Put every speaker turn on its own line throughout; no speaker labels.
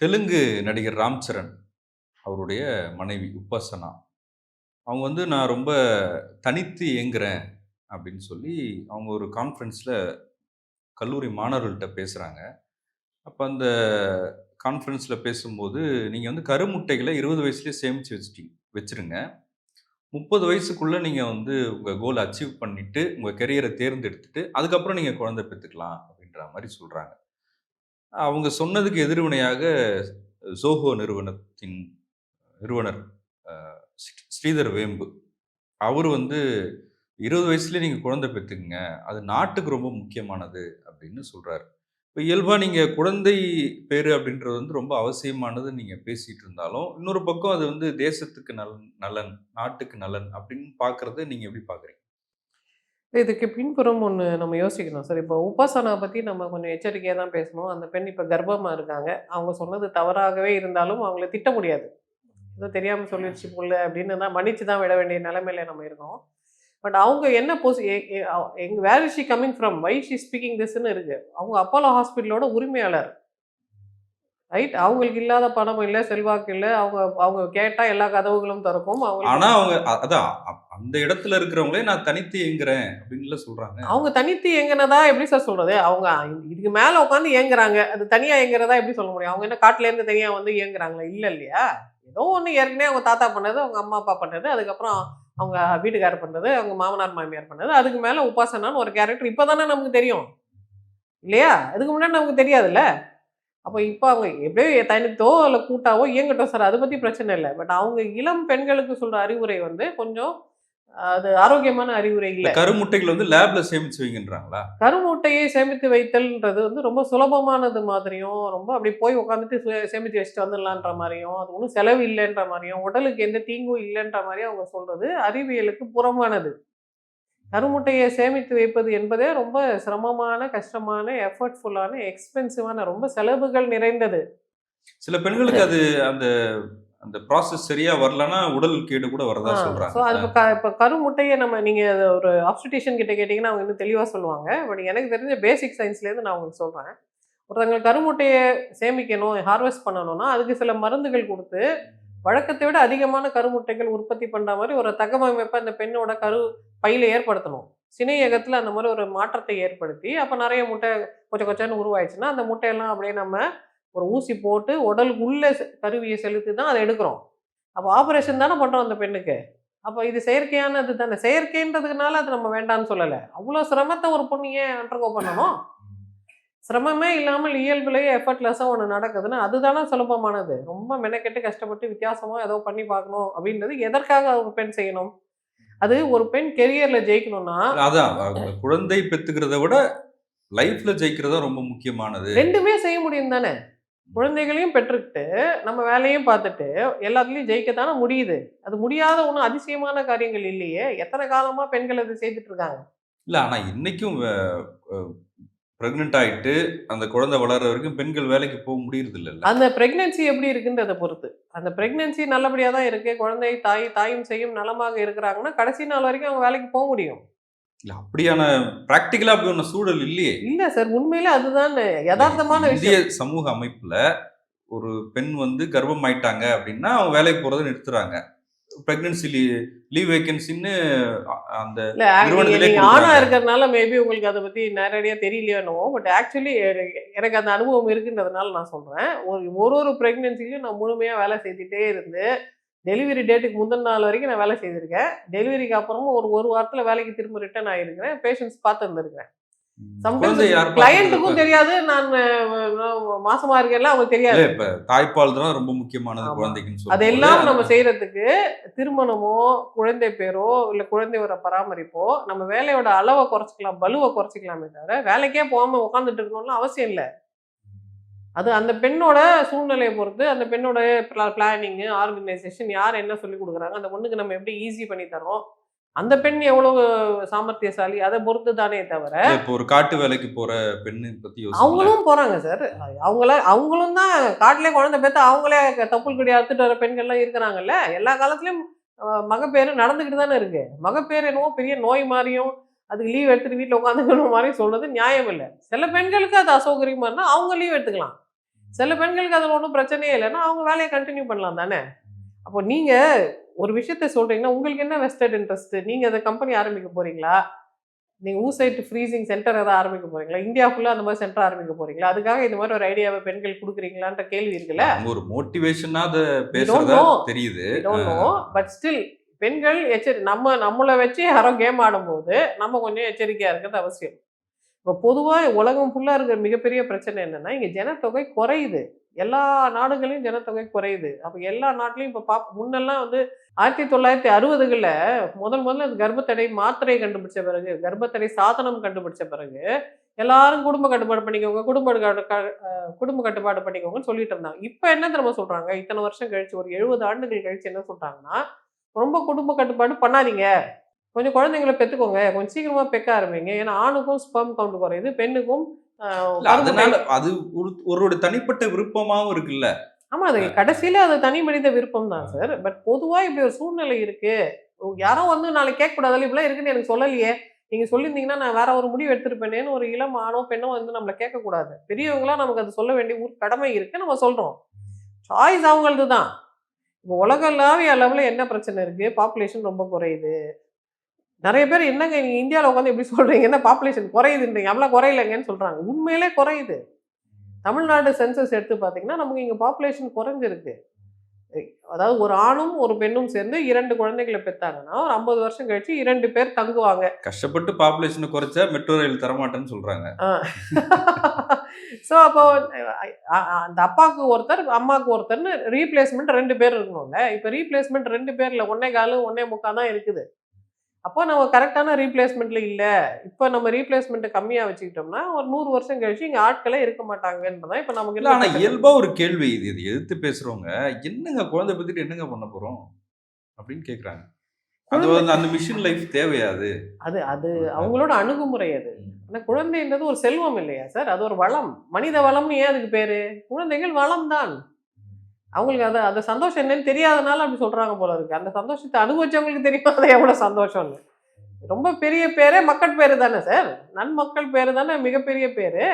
தெலுங்கு நடிகர் ராம் சரண் அவருடைய மனைவி உபாசனா. அவங்க வந்து நான் ரொம்ப தனித்து இயங்குறேன் அப்படின்னு சொல்லி அவங்க ஒரு கான்ஃபரன்ஸில் கல்லூரி மாணவர்கள்ட்ட பேசுகிறாங்க அப்போ அந்த கான்ஃபரன்ஸில் பேசும்போது நீங்கள் வந்து கருமுட்டைகளை இருபது வயசுலேயே சேமித்து வச்சுட்டீங்க வச்சுருங்க. முப்பது வயசுக்குள்ளே நீங்கள் வந்து உங்கள் கோல் அச்சீவ் பண்ணிவிட்டு உங்கள் கெரியரை தேர்ந்தெடுத்துட்டு அதுக்கப்புறம் நீங்கள் குழந்தை பெற்றுக்கலாம். அப்படின்ற மாதிரி சொல்கிறாங்க அவங்க சொன்னதுக்கு எதிர்வினையாக ஜோஹோ நிறுவனத்தின் நிறுவனர் ஸ்ரீதர் வேம்பு. அவர் வந்து இருபது வயசுலேயே நீங்கள் குழந்தை பெற்றுக்குங்க அது நாட்டுக்கு ரொம்ப முக்கியமானது அப்படின்னு சொல்கிறாரு இப்போ இயல்பாக நீங்கள் குழந்தை பேர் அப்படின்றது வந்து ரொம்ப அவசியமானது நீங்கள் பேசிகிட்டு இருந்தாலும் இன்னொரு பக்கம் அது வந்து தேசத்துக்கு நலன் நலன் நாட்டுக்கு நலன் அப்படின்னு பார்க்குறத நீங்கள் எப்படி பார்க்குறீங்க
இதுக்கு பின்புறம் ஒன்று நம்ம யோசிக்கணும். சார் இப்போ உபாசனா பற்றி நம்ம கொஞ்சம் எச்சரிக்கையாக தான் பேசணும். அந்த பெண் இப்போ கர்ப்பமாக இருக்காங்க. அவங்க சொன்னது தவறாகவே இருந்தாலும் அவங்கள திட்ட முடியாது. ஏதோ தெரியாமல் சொல்லிடுச்சு புள்ள அப்படின்னு தான் மன்னிச்சு தான் விட வேண்டிய நிலைமையில நம்ம இருக்கோம். பட் அவங்க என்ன போஸ் எங்க where is she coming from why she speaking திஸ்ன்னு இருக்கு. அவங்க அப்போலோ ஹாஸ்பிட்டலோட உரிமையாளர். ரைட் அவங்களுக்கு இல்லாத பணம் இல்லை செல்வாக்கு இல்லை. அவங்க அவங்க கேட்டால் எல்லா கதவுகளும் திறக்கும். அவங்க
ஆனால் அவங்க அதான் அந்த இடத்துல இருக்கிறவங்களே நான் தனித்து இயங்குறேன் அப்படின்னு சொல்கிறாங்க
அவங்க தனித்து இயங்குனதா எப்படி சார் சொல்றது? அவங்க இதுக்கு மேல உட்காந்து இயங்குறாங்க. அது தனியா ஏங்குறதா எப்படி சொல்ல முடியும்? அவங்க என்ன காட்டுல இருந்து தனியா வந்து ஏங்குறாங்களா இல்ல இல்லையா? ஏதோ ஒண்ணு ஏற்கனவே அவங்க தாத்தா பண்ணது அவங்க அம்மா அப்பா பண்ணது அதுக்கப்புறம் அவங்க வீட்டுக்காரர் பண்ணது அவங்க மாமனார் மாமியார் பண்ணது அதுக்கு மேல உபாசனான்னு ஒரு கேரக்டர் இப்பதானே நமக்கு தெரியும். இல்லையா? அதுக்கு முன்னாடி நமக்கு தெரியாதுல்ல? அப்போ இப்போ அவங்க எப்படியோ தனித்தோ இல்லை கூட்டாவோ இயங்கட்டும் சார். அதை பற்றி பிரச்சனை இல்லை. பட் அவங்க இளம் பெண்களுக்கு சொல்கிற அறிவுரை வந்து கொஞ்சம் அது ஆரோக்கியமான அறிவுரை இல்லை
கருமுட்டைகள் வந்து லேப்ல சேமிச்சு வைங்கன்றாங்களா?
கருமூட்டையை சேமித்து வைத்தல்ன்றது வந்து ரொம்ப சுலபமானது மாதிரியும் ரொம்ப அப்படி போய் உட்காந்துட்டு சேமித்து வச்சுட்டு வந்துடலான்ற மாதிரியும் அது ஒன்றும் செலவு இல்லைன்ற மாதிரியும் உடலுக்கு எந்த தீங்கும் இல்லைன்ற மாதிரியும் அவங்க சொல்றது அறிவியலுக்கு புறமானது கருமுட்டையை சேமித்து வைப்பது என்பதே ரொம்ப சிரமமான கஷ்டமான எஃபர்ட்ஃபுல்லான எக்ஸ்பென்சிவான ரொம்ப செலவுகள் நிறைந்தது.
சில பெண்களுக்கு அது அந்த அந்த ப்ராசஸ் சரியா வரலன்னா உடல் கேடு கூட வரதா
ஸோ அது
சொல்றாங்க
இப்போ க இப்போ கருமுட்டையை நம்ம நீங்கள் அதை ஒரு ஆப்ஸ்டிஷியன் கிட்ட கேட்டிங்கன்னா அவங்க இன்னும் தெளிவாக சொல்லுவாங்க. பட் எனக்கு தெரிஞ்ச பேசிக் சயின்ஸ்லேருந்து நான் உங்களுக்கு சொல்கிறேன் ஒருத்தவங்க கருமுட்டையை சேமிக்கணும் ஹார்வெஸ்ட் பண்ணணும்னா அதுக்கு சில மருந்துகள் கொடுத்து வழக்கத்தை விட அதிகமான கருமுட்டைகள் உற்பத்தி பண்ணுற மாதிரி ஒரு தகவமைப்பை அந்த பெண்ணோட கரு பையில ஏற்படுத்தணும். சினையகத்தில் அந்த மாதிரி ஒரு மாற்றத்தை ஏற்படுத்தி அப்போ நிறைய முட்டை கொச்ச கொச்சன்னு உருவாயிடுச்சுன்னா அந்த முட்டையெல்லாம் அப்படியே நம்ம ஒரு ஊசி போட்டு உடலுக்குள்ளே கருவியை செலுத்தி தான் அதை எடுக்கிறோம். அப்போ ஆப்ரேஷன் தானே பண்ணுறோம் அந்த பெண்ணுக்கு. அப்போ இது செயற்கையானது தானே. செயற்கைன்றதுனால அது நம்ம வேண்டாம்னு சொல்லலை. அவ்வளோ சிரமத்தை ஒரு பொண்ணு ஏன் அண்டர்கோ பண்ணணும். சிரமமே இல்லாமல் இயல்புலேயே எஃபர்ட்லெஸ்ஸாக ஒன்று நடக்குதுன்னா அதுதானே சுலபமானது. ரொம்ப மெனக்கெட்டு கஷ்டப்பட்டு வித்தியாசமாக ஏதோ பண்ணி பார்க்கணும் அப்படின்றது எதற்காக ஒரு பெண் செய்யணும்? அது ஒரு பெண் கெரியரில் ஜெயிக்கணும்னா
அதான். குழந்தை பெத்துக்கிறத விட லைஃப்ல ஜெயிக்கிறதா ரொம்ப முக்கியமானது.
ரெண்டுமே செய்ய முடியும் தானே. குழந்தைகளையும் பெற்றுக்கிட்டு நம்ம வேலையும் பார்த்துட்டு எல்லாத்துலேயும் ஜெயிக்கத்தானே முடியுது. அது முடியாத ஒன்றும் அதிசயமான காரியங்கள் இல்லையே. எத்தனை காலமாக பெண்கள் அது செய்துட்டு இருக்காங்க?
இல்ல ஆனா இன்னைக்கும் பிரெக்னென்ட் ஆயிட்டு அந்த குழந்தை வளர்ற வரைக்கும் பெண்கள் வேலைக்கு போக முடியறது இல்லைல்ல
அந்த பிரெக்னன்சி எப்படி இருக்குன்றதை பொறுத்து. அந்த பிரெக்னன்சி நல்லபடியாக தான் இருக்கு. குழந்தை தாய் தாயும் செய்யும் நலமாக இருக்கிறாங்கன்னா கடைசி நாள் வரைக்கும் அவங்க வேலைக்கு போக முடியும்.
இல்ல அப்படியான பிராக்டிக்கலா அப்படி ஒன்று சூழல் இல்லையே.
இல்ல சார் உண்மையிலே அதுதான் யதார்த்தமான
இந்திய சமூக அமைப்புல ஒரு பெண் வந்து கர்ப்பம் ஆயிட்டாங்க அப்படின்னா அவங்க வேலைக்கு போறதை நிறுத்துறாங்க. பிரெக்னன்சி லீவ் வேகன்சின்னு அந்த
இல்ல
நிறுவனத்திலே
நீங்க ஆணா
கொடுக்குறாங்க.
இருக்கிறதுனால மேபி உங்களுக்கு அதை பத்தி நேரடியா தெரியலையோ பட் ஆக்சுவலி எனக்கு அந்த அனுபவம் இருக்குன்றதுனால நான் சொல்றேன். ஒரு ஒரு ஒரு பிரெக்னன்சிலையும் நான் முழுமையா வேலை செய்துட்டே இருந்து டெலிவரி டேட்டுக்கு முந்தின நாள் வரைக்கும் நான் வேலை செய்திருக்கேன். டெலிவரிக்கு அப்புறமும் ஒரு ஒரு வாரத்துல வேலைக்கு திரும்ப ரிட்டர்ன் ஆயிருக்கிறேன். பேஷண்ட்ஸ் பார்த்து
யார்
கிளையண்ட்டுக்கும்? தெரியாது. நான் மாசமா இருக்கேன்ல அவங்க தெரியாது.
இப்ப தாய்ப்பால் தான் ரொம்ப முக்கியமானது. குழந்தைக்குன்னு
அதெல்லாம் நம்ம செய்யறதுக்கு திருமணமோ குழந்தை பேரோ இல்ல குழந்தையோட பராமரிப்போ நம்ம வேலையோட அளவை குறைச்சிக்கலாம் பலுவை குறைச்சிக்கலாமே தவிர வேலைக்கே போகாம உட்காந்துட்டு இருக்கணும்னு அவசியம் இல்லை. அது அந்த பெண்ணோட சூழ்நிலையை பொறுத்து அந்த பெண்ணோட பிளானிங்கு ஆர்கனைசேஷன் யார் என்ன சொல்லி கொடுக்குறாங்க அந்த பொண்ணுக்கு நம்ம எப்படி ஈஸி பண்ணி தரோம் அந்த பெண் எவ்வளவு சாமர்த்தியசாலி? அதை பொறுத்து தானே தவிர
இப்ப ஒரு காட்டு வேலைக்கு போற பெண்ணு பத்தி
அவங்களும் போறாங்க சார் அவங்கள அவங்களும் தான் காட்டிலே குழந்தை பெற்று அவங்களே தப்புள் கொடி அறுத்துட்டு வர பெண்கள்லாம் இருக்கிறாங்கல்ல? எல்லா காலத்துலயும் மகப்பேறு நடந்துக்கிட்டு தானே இருக்கு. மகப்பேறு என்னவோ பெரிய நோய் மாதிரியும் அதுக்கு லீவ் எடுத்துட்டு வீட்டில் உட்காந்துக்கணும் மாதிரி சொல்றது நியாயம் இல்லை. சில பெண்களுக்கு அது அசௌகரியமா இருந்தால் அவங்க லீவ் எடுத்துக்கலாம். சில பெண்களுக்கு அதில் ஒன்றும் பிரச்சனையே இல்லைன்னா அவங்க வேலையை கண்டினியூ பண்ணலாம் தானே? அப்போ நீங்க ஒரு விஷயத்த சொல்றீங்கன்னா உங்களுக்கு என்ன வெஸ்டர்ட் இன்ட்ரெஸ்ட் நீங்க அதை கம்பெனி ஆரம்பிக்க போறீங்களா? நீங்க ஊசைட் ஃப்ரீசிங் சென்டர் ஏதாவது ஆரம்பிக்க போறீங்களா? இந்தியா ஃபுல்லா அந்த மாதிரி சென்டர் ஆரம்பிக்க போறீங்களா? அதுக்காக இந்த மாதிரி ஒரு ஐடியாவை பெண்கள் கொடுக்குறீங்களான்ற கேள்வி இருக்குல்ல?
ஒரு மோட்டிவேஷனா அதை பேசுறதா. தெரியுது.
பட் ஸ்டில் பெண்கள் எச்சரி நம்ம நம்மளை வச்சு யாரோ கேம் ஆடும்போது நம்ம கொஞ்சம் எச்சரிக்கையா இருக்கிறது அவசியம். இப்போ பொதுவாக உலகம் ஃபுல்லாக இருக்கிற மிகப்பெரிய பிரச்சனை என்னென்னா இங்கே ஜனத்தொகை குறையுது. எல்லா நாடுகளையும் ஜனத்தொகை குறையுது. அப்போ எல்லா நாட்டிலையும் இப்போ பா முன்னெல்லாம் வந்து ஆயிரத்தி தொள்ளாயிரத்தி அறுபதுகளில் முதல் முதல்ல அது கர்ப்பத்தடை மாத்திரை கண்டுபிடிச்ச பிறகு கர்ப்பத்தடை சாதனம் கண்டுபிடிச்ச பிறகு எல்லாரும் குடும்ப கட்டுப்பாடு பண்ணிக்கோங்க குடும்ப குடும்ப கட்டுப்பாடு பண்ணிக்கோங்கன்னு சொல்லிட்டு இருந்தாங்க. இப்போ என்ன திரும்ப சொல்கிறாங்க இத்தனை வருஷம் கழிச்சு ஒரு எழுபது ஆண்டுகள் கழிச்சு என்ன சொல்கிறாங்கன்னா ரொம்ப குடும்ப கட்டுப்பாடு பண்ணாதீங்க. கொஞ்சம் குழந்தைங்களை பெற்றுக்கோங்க கொஞ்சம் சீக்கிரமா பெக்க ஆரம்பிங்க. ஏன்னா ஆணுக்கும் ஸ்பெர்ம் கவுண்ட் குறையுது பெண்ணுக்கும்
அதனால அது ஒரு ஒருவருடைய தனிப்பட்ட விருப்பமாவும் இருக்குல்ல?
ஆமா அது கடைசியில அது தனி மனித விருப்பம் தான் சார். பட் பொதுவா இப்படி ஒரு சூழ்நிலை இருக்கு. யாரோ வந்து நாளைக்கு கேட்க கூடாது. இப்படிலாம் இருக்குன்னு எனக்கு சொல்லலையே. நீங்க சொல்லியிருந்தீங்கன்னா நான் வேற ஒரு முடிவு எடுத்திருப்பேனேன்னு ஒரு இளம் ஆணோ பெண்ணோ வந்து நம்மளை கேட்கக்கூடாது பெரியவங்களா நமக்கு அது சொல்ல வேண்டிய ஒரு கடமை இருக்கு நம்ம சொல்றோம். சாய்ஸ் அவங்களது தான் இப்போ உலகளாவிய அளவில் என்ன பிரச்சனை இருக்கு? பாப்புலேஷன் ரொம்ப குறையுது. நிறைய பேர் என்னங்க நீங்க இந்தியாவில் உட்காந்து எப்படி சொல்றீங்க? என்ன பாப்புலேஷன் குறையுதுன்றீங்க? அவ்வளோ குறையலைங்கன்னு சொல்றாங்க. உண்மையிலே குறையுது. தமிழ்நாடு சென்சஸ் எடுத்து பார்த்தீங்கன்னா நமக்கு இங்கே பாப்புலேஷன் குறைஞ்சிருக்கு. அதாவது ஒரு ஆணும் ஒரு பெண்ணும் சேர்ந்து இரண்டு குழந்தைகளை பெற்றாங்கன்னா ஒரு ஐம்பது வருஷம் கழிச்சு இரண்டு பேர் தங்குவாங்க.
கஷ்டப்பட்டு பாப்புலேஷனை குறைச்சா மெட்ரோ ரயில் தரமாட்டேன்னு சொல்றாங்க.
ஸோ அப்போ அந்த அப்பாவுக்கு ஒருத்தர் அம்மாவுக்கு ஒருத்தர்னு ரீப்ளேஸ்மெண்ட் ரெண்டு பேர் இருக்கணும்ல. இப்போ ரீப்ளேஸ்மெண்ட் ரெண்டு பேர்ல ஒன்னே காலு ஒன்னே முக்கால் தான் இருக்குது. அப்போ நம்ம கரெக்டான ரீப்ளேஸ்மெண்ட்ல இல்லை. இப்போ நம்ம ரீப்ளேஸ்மெண்ட் கம்மியாக வச்சுக்கிட்டோம்னா ஒரு நூறு வருஷம் கழிச்சு இங்கே ஆட்களே இருக்க மாட்டாங்கன்றதான் இப்போ நமக்கு
இல்ல ஆனா
இருக்க பிரச்சனை.
இயல்பா ஒரு கேள்வி இது. இது எதிர்த்து பேசுறவங்க என்னங்க குழந்தை பத்திட்டு என்னங்க பண்ண போறோம்? அப்படின்னு கேக்குறாங்க. அது வந்து அந்த மிஷின் லைஃப் தேவையா அது?
அது அவங்களோட அணுகுமுறை அது. ஆனா குழந்தைன்றது ஒரு செல்வம் இல்லையா சார்? அது ஒரு வளம். மனித வளம்னு ஏன் அதுக்கு பேரு? குழந்தைகள் வளம் தான் அவங்களுக்கு அது அந்த சந்தோஷம் என்னன்னு தெரியாதனால அப்படி சொல்கிறாங்க போல இருக்கு. அந்த சந்தோஷத்தை அனுபவிச்சவங்களுக்கு தெரியும்? அது எவ்வளவு சந்தோஷம்னு. ரொம்ப பெரிய பேரே மக்கள் பேர் தானே சார் நன்மக்கள் பேர் தானே மிகப்பெரிய பேர்.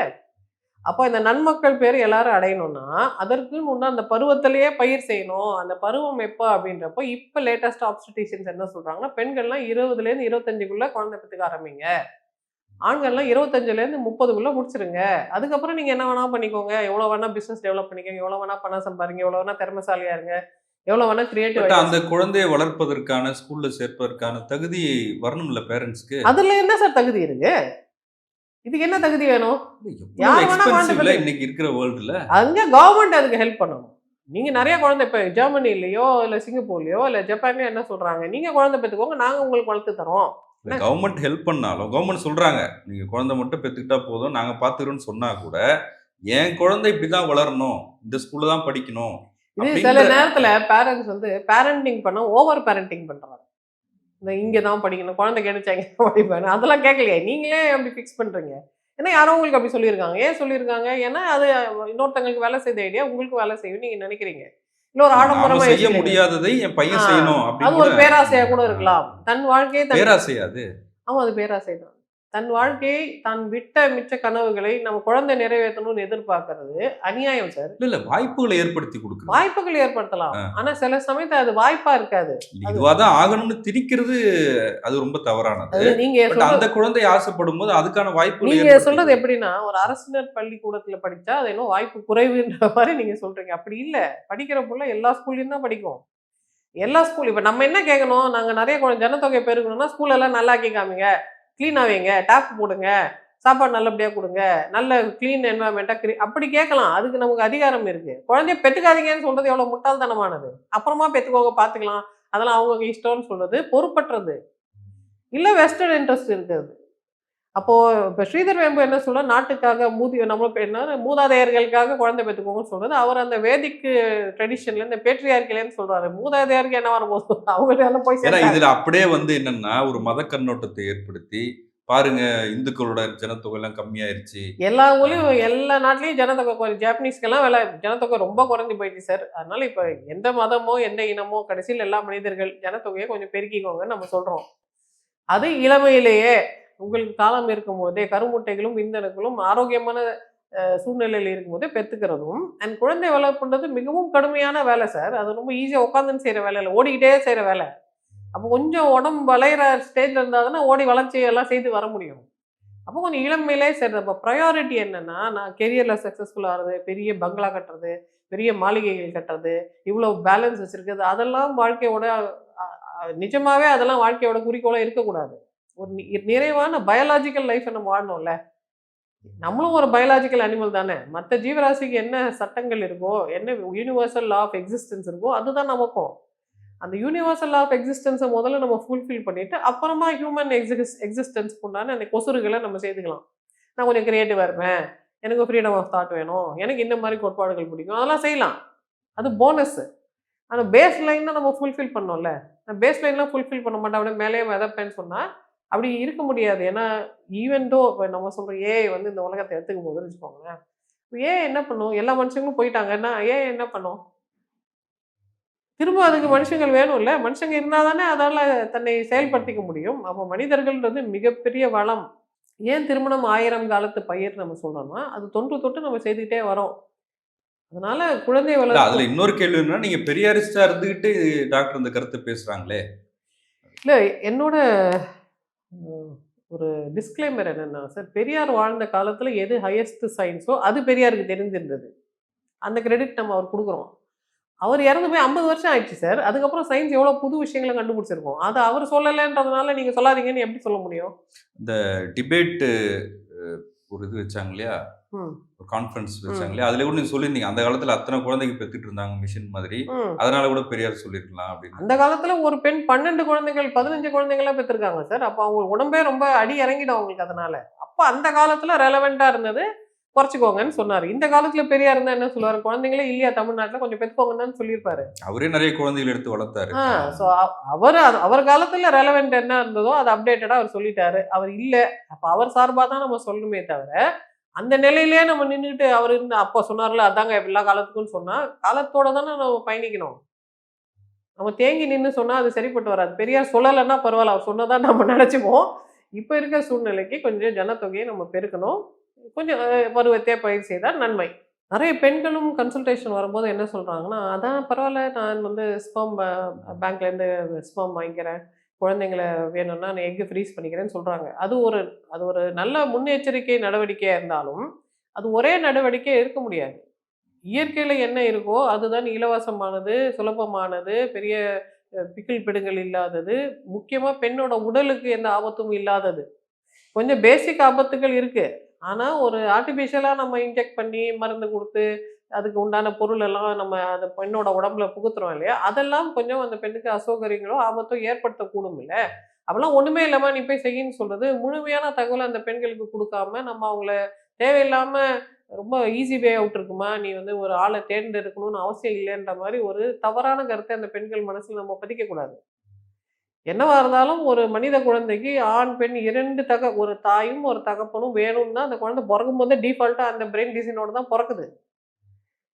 அப்போ இந்த நன்மக்கள் பேர் எல்லாரும் அடையணும்னா அதற்குன்னு ஒன்று அந்த பருவத்திலேயே பயிர் செய்யணும். அந்த பருவம் எப்போ அப்படின்றப்போ இப்போ லேட்டஸ்ட் ஆப்ஸ்டிஷியன்ஸ் என்ன சொல்கிறாங்கன்னா பெண்கள்லாம் இருபதுலேருந்து இருபத்தஞ்சுக்குள்ளே குழந்தை பெற்றுக்க ஆரம்பிங்க. ஆண்கள்லாம் இருபத்தஞ்சுலேருந்து முப்பதுக்குள்ள முடிச்சிருங்க. அதுக்கப்புறம் நீங்க என்ன வேணா பண்ணிக்கோங்க. எவ்வளோ வேணா பிசினஸ் டெவலப் பண்ணிக்கோங்க. எவ்வளோ வேணா பணம் சம்பாதிங்க. எவ்வளோ வேணா திறமைசாலியா இருங்க. எவ்வளோ வேணா
பட்
கிரியேட்டிவ்
அந்த குழந்தையை வளர்ப்பதற்கான ஸ்கூல்ல சேர்ப்பதற்கான தகுதி வரணும்ல பேரண்ட்ஸ்க்கு
அதுல என்ன சார் தகுதி இருக்கு? இதுக்கு என்ன தகுதி வேணும்? யார் வேணா
இன்னைக்கு இருக்கிற வேர்ல்டுல
அங்க கவர்மெண்ட் அதுக்கு ஹெல்ப் பண்ணணும். நீங்க நிறைய குழந்தை இப்போ ஜெர்மனிலயோ இல்ல சிங்கப்பூர்லயோ இல்ல ஜப்பான்லயோ என்ன சொல்றாங்க? நீங்க குழந்தை பெற்றுக்கோங்க. நாங்க உங்களுக்கு வளர்த்து தரோம்.
கவர்மெண்ட் ஹெல்ப் பண்ணாலும் கவர்மெண்ட் சொல்றாங்க நீங்க குழந்தை மட்டும் பெத்துக்கிட்டா போதும் நாங்க பாத்துக்கிறோம்னு சொன்னா கூட என் குழந்தை இப்படிதான் வளரணும் இந்த ஸ்கூல்ல தான் படிக்கணும்
இது சில நேரத்துல பேரண்ட்ஸ் வந்து பேரண்டிங் பண்ண ஓவர் பேரண்டிங் பண்றாங்க. இந்த இங்க தான் படிக்கணும் குழந்தை கிடைச்சாங்க படிப்பேன் அதெல்லாம் கேட்கலையே நீங்களே அப்படி ஃபிக்ஸ் பண்றீங்க. ஏன்னா யாரோ உங்களுக்கு அப்படி சொல்லியிருக்காங்க. ஏன் சொல்லியிருக்காங்க? ஏன்னா அது இன்னொருத்தங்களுக்கு வேலை செய்த ஐடியா உங்களுக்கு வேலை செய்யும் நீங்க நினைக்கிறீங்க.
நாம
ஆடம்பரமா
செய்ய. முடியாததை என் பையன் செய்யணும்
அது ஒரு பேராசையா கூட இருக்கலாம். தன் வாழ்க்கையை தன்
பேராசையாது
ஆமா அது பேராசை தான். தன் வாழ்க்கையை தான் விட்ட மிச்ச கனவுகளை நம்ம குழந்தை நிறைவேற்றணும்னு எதிர்பார்க்கறது. அநியாயம் சார்
இல்ல இல்ல. வாய்ப்புகளை ஏற்படுத்தி கொடுக்குறது
வாய்ப்புகள் ஏற்படுத்தலாம். ஆனா சில சமயத்துல அது வாய்ப்பா இருக்காது.
இதுவாதான் ஆகணும்னு திணிக்கிறது அது ரொம்ப தவறானது.
நீங்க
அந்த குழந்தை ஆசைப்படும் போது அதுக்கான வாய்ப்புகளை
நீங்க சொல்றது. எப்படின்னா ஒரு அரசினர் பள்ளிக்கூடத்துல படிச்சா அது இன்னும் வாய்ப்பு குறைவுன்ற மாதிரி நீங்க சொல்றீங்க. அப்படி இல்ல. படிக்கிற புள்ள எல்லா ஸ்கூல்லையும் தான் படிக்கும். எல்லா ஸ்கூல் இப்ப நம்ம என்ன கேட்கணும் நாங்க நிறைய ஜனத்தொகை பெருக்கணும்னா ஸ்கூல் எல்லாம் நல்லா காமிங்க. க்ளீனாக வைங்க டேப் போடுங்க சாப்பாடு நல்லபடியாக கொடுங்க நல்ல க்ளீன் என்வரன்மெண்ட்டா க்ரீ அப்படி கேட்கலாம். அதுக்கு நமக்கு அதிகாரம் இருக்குது குழந்தைய பெற்றுக்காதீங்கன்னு சொல்கிறது எவ்வளோ முட்டாள்தனமானது. அப்புறமா பெற்றுக்கோங்க பார்த்துக்கலாம் அதெல்லாம் அவங்க இஷ்டம்னு சொல்கிறது பொறுப்பற்றது. இல்லை வெஸ்டர்ன் இன்ட்ரெஸ்ட் இருக்கிறது. அப்போ இப்போ ஸ்ரீதர் வேம்பு என்ன சொல்ற நாட்டுக்காக மூதி நம்ம என்ன மூதாதையர்களுக்காக குழந்தை பெற்றுக்கோங்கன்னு சொல்றது. அவர் அந்த வேதிக் ட்ரெடிஷன்ல இந்த பேட்ரியார்கிலேன்னு சொல்றாரு. மூதாதையருக்கு என்ன வரும்போது அவங்க எல்லாம் போய்
ஏன்னா. இதுல அப்படியே வந்து என்னன்னா ஒரு மத கண்ணோட்டத்தை ஏற்படுத்தி பாருங்க இந்துக்களோட ஜனத்தொகை எல்லாம் கம்மியாயிருச்சு.
எல்லா ஊர்லயும் எல்லா நாட்டிலயும் ஜனத்தொகை குறை ஜாப்பனீஸ்க்கெல்லாம் விலை ஜனத்தொகை ரொம்ப குறைஞ்சு போயிடுச்சு சார். அதனால இப்ப எந்த மதமோ எந்த இனமோ கடைசியில் எல்லா மனிதர்கள் ஜனத்தொகையை கொஞ்சம் பெருக்கிக்கோங்கன்னு நம்ம சொல்றோம். அது இளமையிலேயே உங்களுக்கு காலம் இருக்கும் போதே கருமுட்டைகளும் விந்தணுக்களும் ஆரோக்கியமான சூழ்நிலையில் சூழ்நிலையில் இருக்கும்போதே பெற்றுக்கிறதும் அண்ட் குழந்தை வளர்ப்புன்றது மிகவும் கடுமையான வேலை சார் அது ரொம்ப ஈஸியாக உட்காந்துன்னு செய்கிற வேலை இல்லை. ஓடிக்கிட்டே செய்கிற வேலை. அப்போ கொஞ்சம் உடம்பு வளையிற ஸ்டேஜில் இருந்தால் தானே ஓடி வளர்ச்சி எல்லாம் செய்து வர முடியும். அப்போ கொஞ்சம் இளமையிலே சரி அப்போ ப்ரையாரிட்டி என்னென்னா நான் கெரியரில் சக்ஸஸ்ஃபுல் ஆகிறது பெரிய பங்களா கட்டுறது பெரிய மாளிகைகள் கட்டுறது இவ்வளோ பேலன்ஸ் வச்சுருக்கிறது அதெல்லாம் வாழ்க்கையோட நிஜமாகவே அதெல்லாம் வாழ்க்கையோட குறிக்கோளாக இருக்கக்கூடாது. ஒரு நிறைவான பயாலாஜிக்கல் லைஃப்பை நம்ம வாழணும்ல. நம்மளும் ஒரு பயாலாஜிக்கல் அனிமல் தானே. மற்ற ஜீவராசிக்கு என்ன சட்டங்கள் இருக்கோ என்ன யூனிவர்சல் லா ஆஃப் எக்ஸிஸ்டன்ஸ் இருக்கோ அதுதான் நமக்கும். அந்த யூனிவர்சல் லா ஆஃப் எக்ஸிஸ்டன்ஸை முதல்ல நம்ம ஃபுல்ஃபில் பண்ணிட்டு அப்புறமா ஹியூமன் எக்ஸிஸ் எக்ஸிஸ்டன்ஸ்க்கு உண்டான அந்த கொசுறுகளை நம்ம செய்துக்கலாம். நான் கொஞ்சம் கிரியேட்டிவாக இருப்பேன். எனக்கு ஃப்ரீடம் ஆஃப் தாட் வேணும். எனக்கு இந்த மாதிரி கோட்பாடுகள் பிடிக்கும். அதெல்லாம் செய்யலாம். அது போனஸ்ஸு ஆனால் பேஸ் லைன் நம்ம ஃபுல்ஃபில் பண்ணோம்ல. பேஸ் லைன்லாம் ஃபுல்ஃபில் பண்ண மாட்டேன். அப்படியே மேலேயே மிதப்பேன்னு சொன்னால் அப்படி இருக்க முடியாது. ஏன்னா ஈவன் தோ இப்போ நம்ம சொல்கிற ஏ வந்து இந்த உலகத்தை எடுத்துக்கும் போதுன்னு வச்சுக்கோங்களேன் ஏன் என்ன பண்ணும்? எல்லா மனுஷங்களும் போயிட்டாங்கன்னா ஏன் என்ன பண்ணும்? திரும்ப அதுக்கு மனுஷங்கள் வேணும்ல? மனுஷங்க இருந்தால் தானே அதால் தன்னை செயல்படுத்திக்க முடியும். அப்போ மனிதர்கள்ன்றது மிகப்பெரிய வளம். ஏன் திருமணம் ஆயிரம் காலத்து பயிர் நம்ம சொல்றோம்னா அது தொன்று தொட்டு நம்ம செய்துக்கிட்டே வரோம். அதனால குழந்தை வளர்ப்பு
அதுல இன்னொரு கேள்வி என்னன்னா நீங்க பெரியாரிஸ்டா இருந்துகிட்டு டாக்டர் இந்த கருத்து பேசுறாங்களே?
இல்லை என்னோட ஒரு டிஸ்க்ளைமர் என்னென்னா சார் பெரியார் வாழ்ந்த காலத்தில் எது ஹையஸ்ட் சயின்ஸோ அது பெரியாருக்கு தெரிஞ்சிருந்தது அந்த கிரெடிட் நம்ம அவர் கொடுக்குறோம். அவர் இறந்து போய் ஐம்பது வருஷம் ஆயிடுச்சு சார். அதுக்கப்புறம் சயின்ஸ் எவ்வளோ புது விஷயங்களை கண்டுபிடிச்சிருக்கோம். அது அவர் சொல்லலைன்றதுனால நீங்கள் சொல்லாதீங்கன்னு எப்படி சொல்ல முடியும்?
டிபேட் ஒரு இது வச்சாங்க இல்லையா? ஒரு கான்ஃபரன்ஸ் வச்சாங்க இல்லையா அதுல கூட நீங்க சொல்லியிருந்தீங்க அந்த காலத்துல அத்தனை குழந்தைங்க பெத்துட்டு இருந்தாங்க மிஷின் மாதிரி. அதனால கூட பெரியார் சொல்லிருக்கலாம் அப்படின்னு.
அந்த காலத்துல ஒரு பெண் பன்னெண்டு குழந்தைகள் பதினஞ்சு குழந்தைகளா பெற்றிருக்காங்க சார். அப்போ அவங்க உடம்பே ரொம்ப அடி இறங்கிடும் அவங்களுக்கு அதனால. அப்போ அந்த காலத்துல ரெலவெண்டா இருந்தது குறைச்சிக்கோங்கன்னு சொன்னாரு. இந்த காலத்துல பெரியார் இருந்தா என்ன சொல்லுவாரு? குழந்தைங்களே இல்லையா தமிழ்நாட்டுல கொஞ்சம் பெற்றுக்கோங்கன்னு சொல்லியிருப்பாரு.
அவரே நிறைய குழந்தைகள் எடுத்து வளர்த்தாரு.
ஸோ அவர் அவர் காலத்துல ரெலவெண்ட் என்ன இருந்ததோ அது அப்டேட்டடா அவர் சொல்லிட்டாரு. அவர் இல்ல அப்ப அவர் சார்பா தான் நம்ம சொல்லணுமே தவிர அந்த நிலையிலேயே நம்ம நின்றுட்டு அவர் இருந்து அப்போ சொன்னார்ல அதாங்க எல்லா காலத்துக்கும்னு சொன்னால் காலத்தோட தானே நம்ம பயணிக்கணும். நம்ம தேங்கி நின்று சொன்னால் அது சரிப்பட்டு வராது. பெரியார் சொல்லலைன்னா பரவாயில்ல அவர் சொன்னதான் நம்ம நினச்சிப்போம். இப்போ இருக்க சூழ்நிலைக்கு கொஞ்சம் ஜனத்தொகையை நம்ம பெருக்கணும். கொஞ்சம் பருவத்தையே பயிர் செய்தால் நன்மை. நிறைய பெண்களும் கன்சல்டேஷன் வரும்போது என்ன சொல்கிறாங்கன்னா அதான் பரவாயில்ல நான் வந்து ஸ்பம் பேங்க்லேருந்து ஸ்பம் வாங்கிக்கிறேன். குழந்தைங்களை வேணும்னா நான் எக்கு ஃப்ரீஸ் பண்ணிக்கிறேன்னு சொல்கிறாங்க அது ஒரு அது ஒரு நல்ல முன்னெச்சரிக்கை நடவடிக்கையாக இருந்தாலும் அது ஒரே நடவடிக்கை இருக்க முடியாது. இயற்கையில் என்ன இருக்கோ அதுதான் இலவசமானது சுலபமானது பெரிய பிக்கிள் பிக்கில் பிடுங்கள் இல்லாதது முக்கியமாக பெண்ணோட உடலுக்கு எந்த ஆபத்தும் இல்லாதது. கொஞ்சம் பேசிக் ஆபத்துகள் இருக்குது ஆனால் ஒரு ஆர்டிஃபிஷியலாக நம்ம இன்ஜெக்ட் பண்ணி மருந்து கொடுத்து அதுக்கு உண்டான பொருள் எல்லாம் நம்ம அந்த பெண்ணோட உடம்புல புகுத்துறோம் இல்லையா? அதெல்லாம் கொஞ்சம் அந்த பெண்ணுக்கு அசௌகரியங்களோ ஆபத்தோ ஏற்படுத்தக்கூடும் இல்லை அப்பெல்லாம் ஒன்றுமே இல்லாமல் நீ போய் செய்யின்னு சொல்கிறது முழுமையான தகவலை அந்த பெண்களுக்கு கொடுக்காம நம்ம அவங்கள தேவையில்லாமல் ரொம்ப ஈஸி வே அவுட் இருக்குமா? நீ வந்து ஒரு ஆளை தேர்ந்தெடுக்கணும்னு அவசியம் இல்லைன்ற மாதிரி ஒரு தவறான கருத்தை அந்த பெண்கள் மனசில் நம்ம பதிக்கக்கூடாது என்னவா இருந்தாலும் ஒரு மனித குழந்தைக்கு ஆண் பெண் இரண்டு தக ஒரு தாயும் ஒரு தகப்பனும் வேணும்னா அந்த குழந்தை பிறக்கும் போதே டிஃபால்ட்டாக அந்த பிரெயின் டிசைனோட தான் பிறக்குது.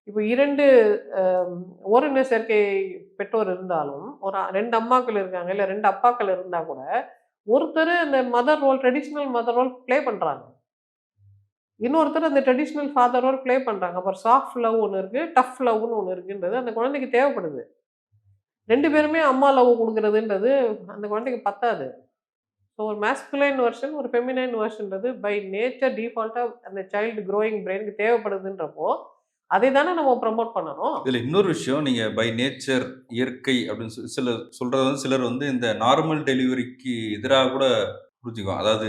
இப்போ இரண்டு ஆம், ஓரின சேர்க்கை பெற்றோர் இருந்தாலும் ஒரு ரெண்டு அம்மாக்கள் இருக்காங்க இல்லை ரெண்டு அப்பாக்கள் இருந்தால் கூட ஒருத்தர் அந்த mother role traditional mother role play பண்ணுறாங்க இன்னொருத்தர் அந்த ட்ரெடிஷ்னல் ஃபாதர் ரோல் ப்ளே பண்ணுறாங்க அப்புறம் சாஃப்ட் லவ் ஒன்று இருக்குது டஃப் லவ்னு ஒன்று இருக்குன்றது அந்த குழந்தைக்கு தேவைப்படுது. ரெண்டு பேருமே அம்மா லவ் கொடுக்குறதுன்றது அந்த குழந்தைக்கு பத்தாது. ஸோ ஒரு மேஸ்குலைன் வெர்ஷன் ஒரு ஃபெமினைன் வெர்ஷன்றது பை நேச்சர் டிஃபால்ட்டாக அந்த சைல்டு க்ரோயிங் பிரெயினுக்கு தேவைப்படுதுன்றப்போ அதை தானே நம்ம ப்ரமோட் பண்ணணும்.
இதுல இன்னொரு விஷயம் நீங்க பை நேச்சர் இயற்கை அப்படின்னு சொல்லி சில சொல்றது வந்து சிலர் வந்து இந்த நார்மல் டெலிவரிக்கு எதிராக கூட புரிஞ்சுக்குவோம் அதாவது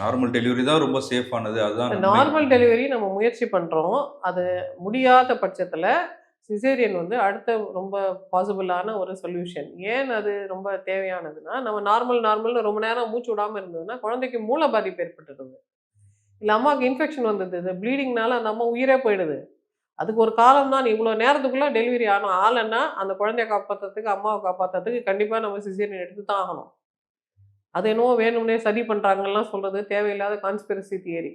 நார்மல் டெலிவரி தான் ரொம்ப சேஃபானது அதுதான்.
நார்மல் டெலிவரி நம்ம முயற்சி பண்ணுறோம் அது முடியாத பட்சத்தில் சிசேரியன் வந்து அடுத்த ரொம்ப பாசிபிளான ஒரு சொல்யூஷன் ஏன் அது ரொம்ப தேவையானதுன்னா நம்ம நார்மல் நார்மல்னு ரொம்ப நேரம் மூச்சு விடாமல் இருந்ததுன்னா குழந்தைக்கு மூளை பாதிப்பு ஏற்பட்டுடுது. இல்லை அம்மாவுக்கு இன்ஃபெக்ஷன் வந்தது ப்ளீடிங்னால அந்த அம்மா உயிரே போயிடுது. அதுக்கு ஒரு காலம் தான் இவ்வளோ நேரத்துக்குள்ளே டெலிவரி ஆகணும் ஆலைன்னா அந்த குழந்தைய காப்பாற்றுறதுக்கு அம்மாவை காப்பாற்றுறதுக்கு கண்டிப்பாக நம்ம சிசியன் எடுத்து தான் ஆகணும். அது என்னவோ வேணும்னே சரி பண்ணுறாங்கலாம் சொல்கிறது தேவையில்லாத கான்ஸ்பிரசி தியரி